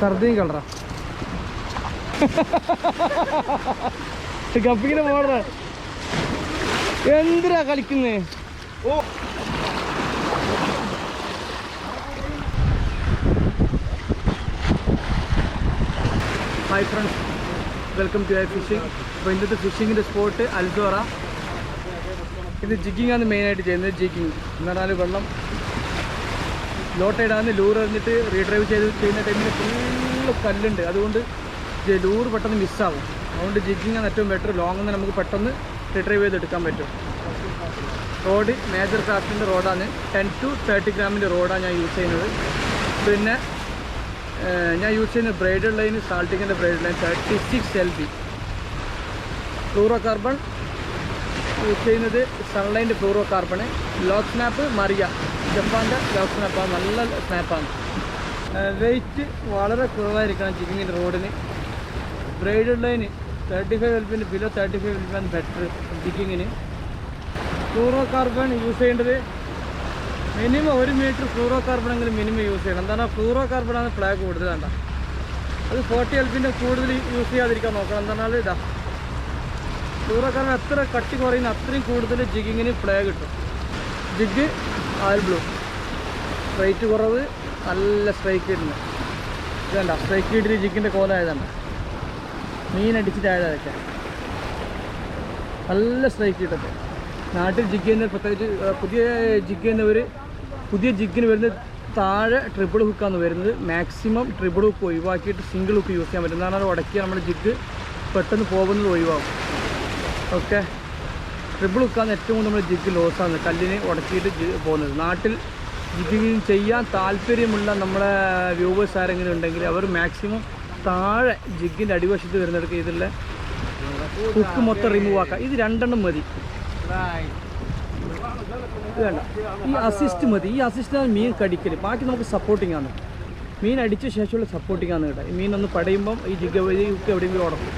സർദിയും കളറാ. കപ്പിങ്ങനെ പോടാ എന്തിനാ കളിക്കുന്നേ? ഓ. Hi friends welcome to I fishing അപ്പോൾ ഇന്നത്തെ ഫിഷിങ്ങിന്റെ സ്പോട്ട് അൽദോറ. ഇത് ജിഗിങ്ങാണ് മെയിനായിട്ട് ചെയ്യുന്നത്. ജിഗിങ് എന്ന് പറഞ്ഞാൽ വെള്ളം ലോട്ടൈഡാന്ന് ലൂർ എറിഞ്ഞിട്ട് റീഡ്രൈവ് ചെയ്ത് ചെയ്യുന്ന ടൈമിൽ ഫുള്ള് കല്ലുണ്ട്. അതുകൊണ്ട് ലൂർ പെട്ടെന്ന് മിസ്സാവും അതുകൊണ്ട് ജിഗിങ് ആണ് ഏറ്റവും ബെറ്റർ ലോങ് നിന്ന് നമുക്ക് പെട്ടെന്ന് റീഡ്രൈവ് ചെയ്തെടുക്കാൻ പറ്റും. റോഡ് മേജർ ക്രാഫ്റ്റിന്റെ റോഡാണ് ടെൻ ടു തേർട്ടി ഗ്രാമിന്റെ റോഡാണ് ഞാൻ യൂസ് ചെയ്യുന്നത്. പിന്നെ ഞാൻ യൂസ് ചെയ്യുന്ന bridal line സാൾട്ടിങ്ങിന്റെ bridal line thirty six L B fluoro carbon use ചെയ്യുന്നത് സൺലൈന്റെ fluoro carbon lock snap Maria ജപ്പാന്റെ ലോക്ക് സ്നാപ്പാണ് നല്ല സ്നാപ്പാണ്. വെയിറ്റ് വളരെ കുറവായിരിക്കണം ജിഗിങ്ങിന്റെ റോഡിന്. ബ്രൈഡൽ ലൈന് തേർട്ടി ഫൈവ് എൽപിന്റെ ബിലോ തേർട്ടി ഫൈവ് എൽപിയാണ് ബെറ്റർ ജിഗിങ്ങിന് ഫ്ലൂറോ കാർബൺ യൂസ് ചെയ്യേണ്ടത് മിനിമം ഒരു മീറ്റർ ഫ്ലൂറോ കാർബൺ എങ്കിലും മിനിമം യൂസ് ചെയ്യണം. എന്താണ് ഫ്ലൂറോ കാർബണാണ് ഫ്ലാഗ് കൂടുതൽ വേണ്ട. അത് ഫോർട്ടി എൽപിന്റെ കൂടുതൽ യൂസ് ചെയ്യാതിരിക്കാൻ നോക്കണം. എന്താണ് ഇതാ ഫ്ലൂറോ കാർബൺ എത്ര കട്ടി കുറയുന്ന അത്രയും കൂടുതൽ ജിഗിങ്ങിന് ഫ്ലാഗ് കിട്ടും. Jig all blue. സ്ട്രൈറ്റ് കുറവ് നല്ല സ്ട്രൈക്ക് ഇടുന്നു. വേണ്ട സ്ട്രൈക്ക് ഇട്ടിട്ട് ജിഗിന്റെ കോലായതാണ് മീൻ അടിച്ചിട്ടായത് അതൊക്കെ നല്ല സ്ട്രൈക്ക് ഇട്ടത്. നാട്ടിൽ ജിഗ്ഗിന് പ്രത്യേകിച്ച് പുതിയ ജിഗ്ഗിന് ഒരു പുതിയ ജിഗ്ഗിന് വരുന്നത് താഴെ ട്രിപ്പിൾ ഹുക്കാണ് വരുന്നത്. മാക്സിമം ട്രിപ്പിൾ ഹുക്ക് ഒഴിവാക്കിയിട്ട് സിംഗിൾ ഹുക്ക് യൂസ് ചെയ്യാൻ പറ്റും. എന്താണെങ്കിൽ ഉടക്കിയാൽ നമ്മുടെ ജിഗ് പെട്ടെന്ന് പോകുന്നത് ഒഴിവാകും ഓക്കെ ട്രിപ്പിൾ ഹുക്കാണ് ഏറ്റവും കൂടുതൽ നമ്മൾ ജിഗ് ലോസാണ് കല്ലിന് ഉടക്കിയിട്ട് പോകുന്നത്. നാട്ടിൽ ജിഗിങ് ചെയ്യാൻ താല്പര്യമുള്ള നമ്മുടെ വ്യൂവേഴ്സ് ആരെങ്കിലും ഉണ്ടെങ്കിൽ അവർ മാക്സിമം താഴെ ജിഗിന്റെ അടിവശത്ത് വരുന്നിടക്ക് ഇതിലുള്ള ഹുക്ക് മൊത്തം റിമൂവ് ആക്കാം. ഇത് രണ്ടെണ്ണം മതി. വേണ്ട. ഈ അസിസ്റ്റ് മതി. ഈ അസിസ്റ്റാണ് മീൻ കടിക്കൽ ബാക്കി നമുക്ക് സപ്പോർട്ടിംഗ് ആണ്. മീൻ അടിച്ച ശേഷമുള്ള സപ്പോർട്ടിംഗ് ആണ് കേട്ടോ. മീൻ ഒന്ന് പടയുമ്പം ഈ ജിഗ് ഈ ഹുക്ക് എവിടെയെങ്കിലും ഉടക്കും.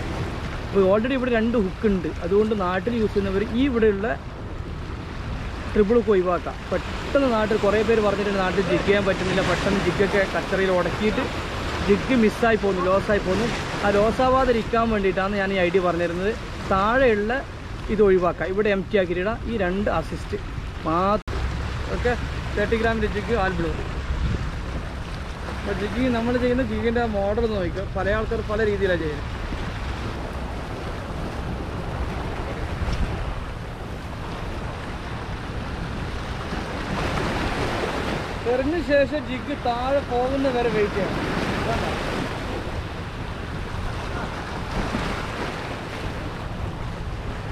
അപ്പോൾ ഓൾറെഡി ഇവിടെ രണ്ട് ഹുക്ക് ഉണ്ട്. അതുകൊണ്ട് നാട്ടിൽ യൂസ് ചെയ്യുന്നവർ ഈ ഇവിടെയുള്ള ട്രിപ്പിൾ ഹുക്ക് ഒഴിവാക്കാം. പെട്ടെന്ന് നാട്ടിൽ കുറേ പേര് പറഞ്ഞിട്ട് നാട്ടിൽ ജിഗ് ചെയ്യാൻ പറ്റുന്നില്ല. പെട്ടെന്ന് ജിഗൊക്കെ കച്ചറയിൽ ഉടക്കിയിട്ട് ജിഗ് മിസ്സായി പോകുന്നു ലോസായി പോകുന്നു ആ ലോസാവാതിരിക്കാൻ വേണ്ടിയിട്ടാണ് ഞാൻ ഈ ഐഡിയ പറഞ്ഞിരുന്നത്. താഴെയുള്ള ഇത് ഒഴിവാക്കാം. ഇവിടെ എം ടി ആക്കിയിടാം. ഈ രണ്ട് അസിസ്റ്റ് മാത്രം ഓക്കെ. തേർട്ടി ഗ്രാമിന്റെ ജിഗ് ബ്ലൂ അപ്പോൾ ജിഗ് നമ്മൾ ചെയ്യുന്ന ജിഗിന്റെ മോഡൽ നോക്കുക പല ആൾക്കാർ പല രീതിയിലാണ് ചെയ്യുന്നത്. എറിഞ്ഞ ശേഷം ജിഗ് താഴെ പോകുന്ന വരെ വെയിറ്റ് ചെയ്യണം?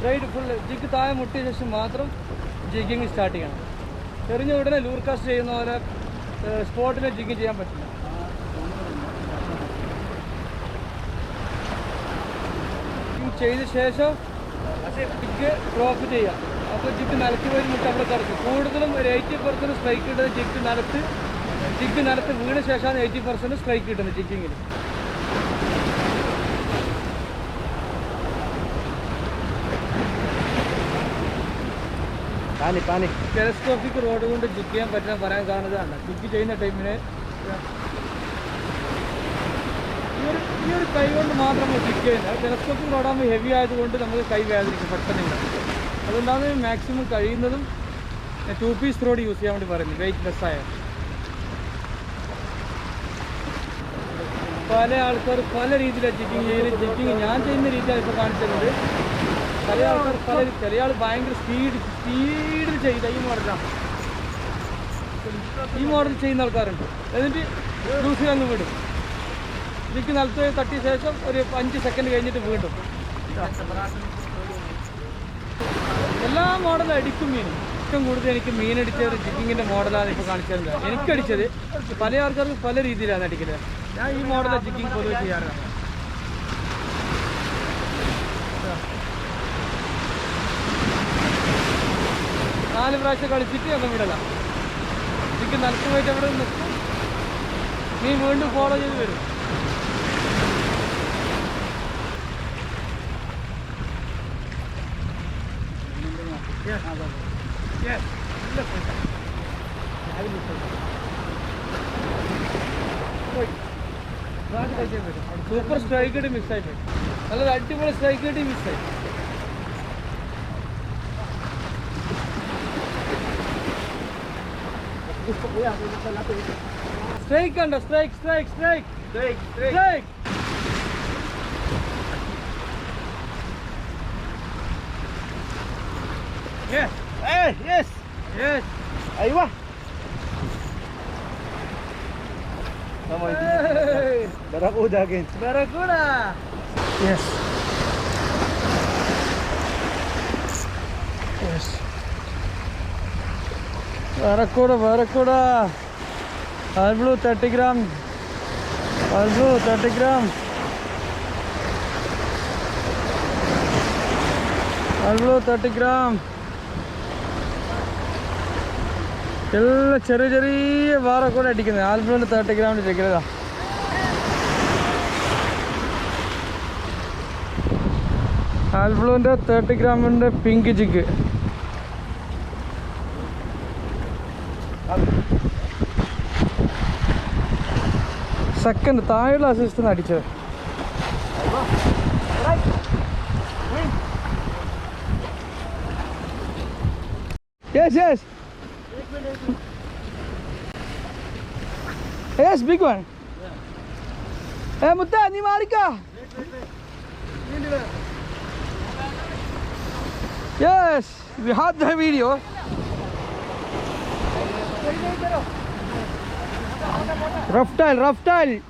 റൈഡ് ഫുള്ള് ജിഗ് താഴെ മുട്ടിയ ശേഷം മാത്രം ജിഗിങ് സ്റ്റാർട്ട് ചെയ്യണം. എറിഞ്ഞ ഉടനെ ലൂർകാസ്റ്റ് ചെയ്യുന്ന പോലെ സ്പോട്ടിൽ ജിഗ് ചെയ്യാൻ പറ്റില്ല. ചെയ്ത ശേഷം ജിഗ് ഡ്രോപ്പ് ചെയ്യാം അപ്പോൾ ജിഗ് നിലത്ത് വരും മുട്ട അവിടെ കിടക്കും കൂടുതലും ഒരു എയ്റ്റി പെർസെന്റ് സ്ട്രൈക്ക് കിട്ടുന്നത് ജിഗ് നിലത്ത് ജിഗ് നിലത്ത് വീണ ശേഷമാണ് എയ്റ്റി പെർസെന്റ് സ്ട്രൈക്ക് കിട്ടുന്നത് പാനി ടെലസ്കോപ്പിക് റോഡ് കൊണ്ട് ജിഗ് ചെയ്യാൻ പറ്റുന്ന പറയാൻ കാണുന്നതാണ്. ജിഗ് ചെയ്യുന്ന ടൈമിന് ഈ ഒരു കൈ കൊണ്ട് മാത്രമേ നമ്മൾ ജിഗ് ചെയ്യുന്നത്. ടെലസ്കോപ്പിക് റോഡാകുമ്പോൾ ഹെവി ആയതുകൊണ്ട് നമുക്ക് കൈ വേദനിക്കും. പെട്ടെന്ന് അതുകൊണ്ടാണ് മാക്സിമം കഴിയുന്നതും ടു പീസ് റോഡ് യൂസ് ചെയ്യാൻ വേണ്ടി പറയുന്നത്. വെയിറ്റ് ലെസ് ആയ. പല ആൾക്കാർ പല രീതിയിലാണ് ചിക്കിങ് ചെയ്യുന്നത് ചിക്കിങ് ഞാൻ ചെയ്യുന്ന രീതിയാണ് ഇപ്പോൾ കാണിച്ചിരുന്നത് പല ആൾക്കാർ പല ചില ആൾ ഭയങ്കര സ്പീഡ് സ്പീഡിൽ ചെയ്ത ഈ മോഡലാണ് ഈ മോഡൽ ചെയ്യുന്ന ആൾക്കാരുണ്ട്. എന്നിട്ട് ലൂസിൽ അങ്ങ് വിടും. ഇതിക്ക് നിലത്ത് തട്ടിയ ശേഷം ഒരു അഞ്ച് സെക്കൻഡ് കഴിഞ്ഞിട്ട് വീണ്ടും. എല്ലാ മോഡലും അടിക്കും മീൻ. ഏറ്റവും കൂടുതൽ എനിക്ക് മീൻ അടിച്ച ഒരു മോഡലാണ് ഇപ്പോൾ കാണിച്ചത് എനിക്കടിച്ചത് പല ആൾക്കാർക്കും പല രീതിയിലാണ് അടിക്കുന്നത്. ഞാൻ ഈ മോഡൽ ജിഗിങ് പൊതുവെ ചെയ്യാറുണ്ട് നാല് പ്രാവശ്യം കളിച്ചിട്ട് അങ്ങ് വിടല. ജിഗ് നിലത്ത് പോയിട്ട് അവിടെ നിൽക്കും. നീ വീണ്ടും ഫോളോ ചെയ്ത് വരും. Gel. Ha, bak. Gel. Bunu da koy. Hadi bunu koy. Koy. Super strike అయితే మిస్ అయిపోయింది అలా అడ్డి కూడా స్ట్రైక్ అయితే మిస్ అయిపోయింది Strike under strike, strike, strike. Strike, strike. Strike. Eh, yes. yes. Va. Vamos, Hey, Barakuda again. Barracuda. Yes. Yes. Barracuda, Barracuda. All blue 30 gram. All blue 30 gram. All blue 30 gram. എല്ലാം ചെറിയ ചെറിയ വാറ കൂടെ അടിക്കുന്നത് ആൽബിളിന്റെ thirty ഗ്രാമിന്റെ ഇരിക്കുന്നതാ ആൽബിളിന്റെ thirty ഗ്രാമിന്റെ പിങ്ക് ജിക്ക് സെക്കൻഡ് താഴെയുള്ള അസിസ്റ്റ് അടിച്ചത് yes yes Yes, big one. Yeah. Hey, Mutta, ni mari ka? Yes, we have the video. Rough tile, rough tile.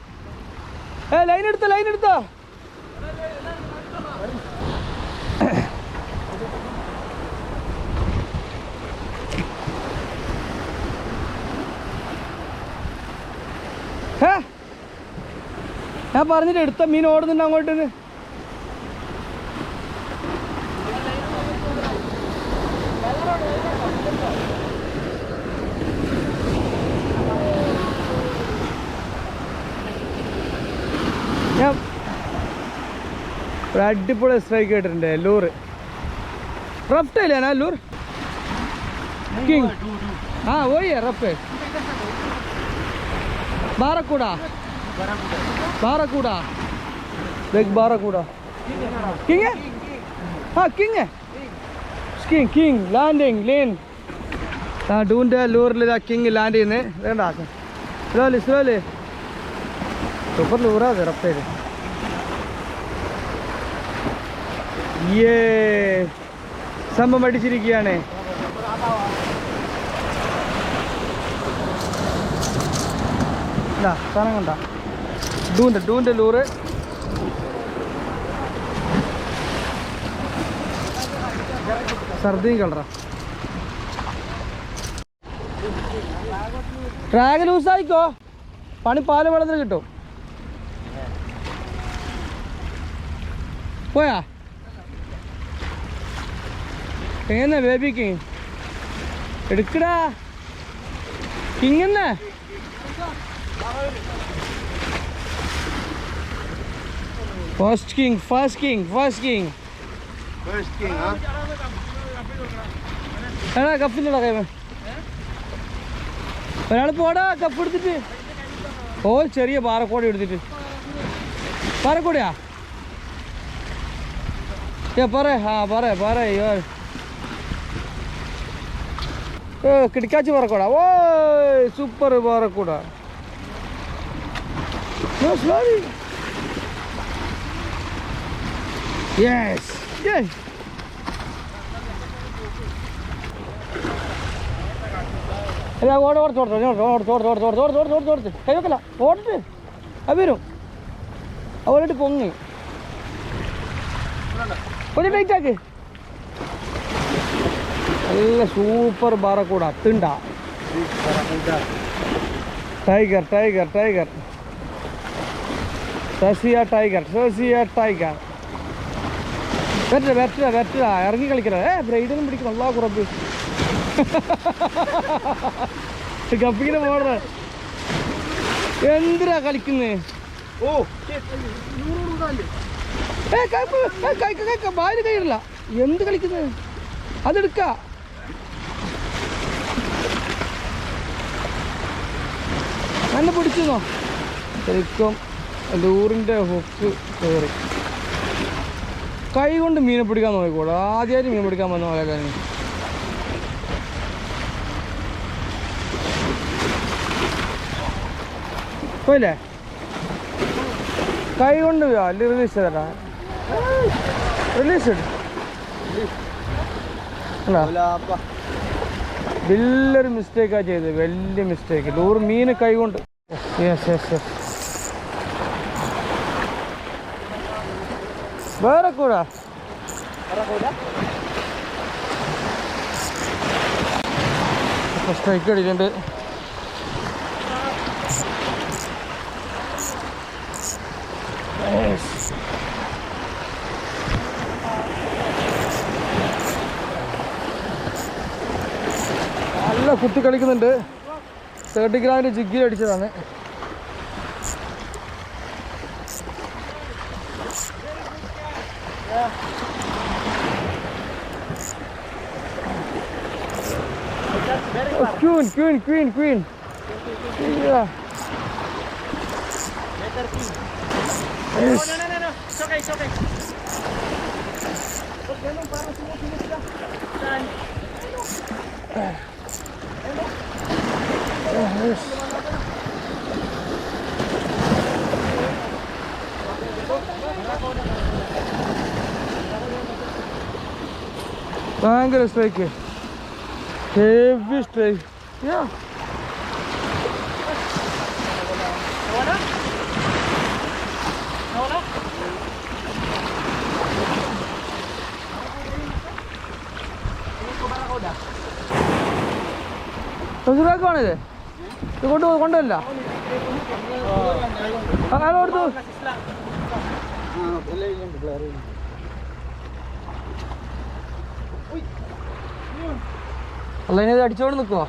Hey, line edutta, line edutta. ഞാൻ പറഞ്ഞിട്ട് എടുത്ത മീൻ ഓടുന്നുണ്ട് അങ്ങോട്ട് ഞാൻ അടിപൊളി സ്ട്രൈക്ക് ഇട്ടിട്ടുണ്ട് ലൂറ് റഫ് ഇല്ലേ ലൂർ ആ ഓയ്യ rough. Barracuda? Barracuda. Big barracuda. King ആ കിങ് കിങ് കിങ് ലാൻഡിങ് ലീൻ ആ ഡൂന്റെ ലൂറിൽ ഇതാ കിങ് ലാൻഡ് ചെയ്യുന്നത് വേണ്ട സ്ലോലി സ്ലോലി സൂപ്പർ ലൂറാ റപ്പേര് ഏ സംഭവം അടിച്ചിരിക്കുകയാണ്. സാധനം കണ്ട. ഡൂന്റെ ഡൂന്റെ ലൂറ് സർദിയും കളറാ. ട്രാഗ് ലൂസായിക്കോ പണി പാൽ വെള്ളത്തിൽ കിട്ടും. പോയാ? എങ്ങനെ ബേബി കിങ് എടുക്കടാ. King first king first king first king first king? എടാ കപ്പിന്റെ കൈമ ഒരാൾ പോടാ കപ്പ് എടുത്തിട്ട്. ഓ ചെറിയ പാറക്കോട എടുത്തിട്ട്. പാറക്കോടയാ? ഏ പറ ആ പറ പറ ഓ കിടക്കാച്ചി പറക്കൂടാ. ഓ super barracuda. No, slowly. Yes. Yes. അല്ല ഓട് ഓർത്ത് ഓർത്ത് ഓർത്ത് ഓർത്ത് ഓർത്ത് ഓർത്ത് ഓർത്ത് ഓർത്ത് ഓർത്ത് ഓർത്ത് കൈ വെക്കല ഓടിട്ട് അത് വരും അവളോട്ട് പൊങ്ങി கொஞ்சம் ടൈറ്റ് ആക്ക് നല്ല super ബാറക്കൂട തിണ്ട Big Barakuda. Tiger tiger tiger സസിയ tiger പറ്റില്ല പറ്റില്ല പറ്റില്ല ഇറങ്ങി കളിക്കണം. ഏ ബ്രൈഡിനും പിടിക്കും നല്ല കുറപ്പ് കപ്പിങ്ങനെ പോണത് എന്തിനാ കളിക്കുന്നേ? ഓ ഏ കപ്പ് കഴിക്ക കഴിക്ക ബാൽ കയറില്ല എന്ത് കളിക്കുന്നത് അതെടുക്ക. എന്നെ പിടിച്ചിരുന്നോ ശരിക്കും ലൂറിന്റെ ഹൊക്ക് കയറി കൈ കൊണ്ട് മീനെ പിടിക്കാൻ നോക്കിക്കോളൂ. ആദ്യമായിട്ട് മീൻ പിടിക്കാൻ വന്ന പോലെ കാര്യം പോയില്ലേ? കൈ കൊണ്ട് അല്ല റിലീസ് ചെയ്തടാ. റിലീസ്. വലിയൊരു മിസ്റ്റേക്കാണ് ചെയ്തത് വലിയ മിസ്റ്റേക്ക് ലൂറ് മീൻ കൈ കൊണ്ട് യെസ് യെസ് യെസ് വേറെ കൂടാ. ഇപ്പൊ സ്ട്രൈക്ക് അടിക്കുന്നുണ്ട്. നല്ല കുത്തി കളിക്കുന്നുണ്ട്. തേർട്ടി ഗ്രാമിന്റെ ജിഗ്ഗി അടിച്ചതാണ്. green, green, green, green. Yeah. Letter P. Yes. Oh, no, no, no, no. It's okay, it's okay. Pag ganun, parang sumusunod ka. Saan? Ano? Ano? Strike. Heavy strike. Strike യാ സുഖമാണിത് ഇത് കൊണ്ട് കൊണ്ടല്ല അയാൾ കൊടുത്തു അല്ല ഇനി അടിച്ചോണ്ട് നിൽക്കുവോ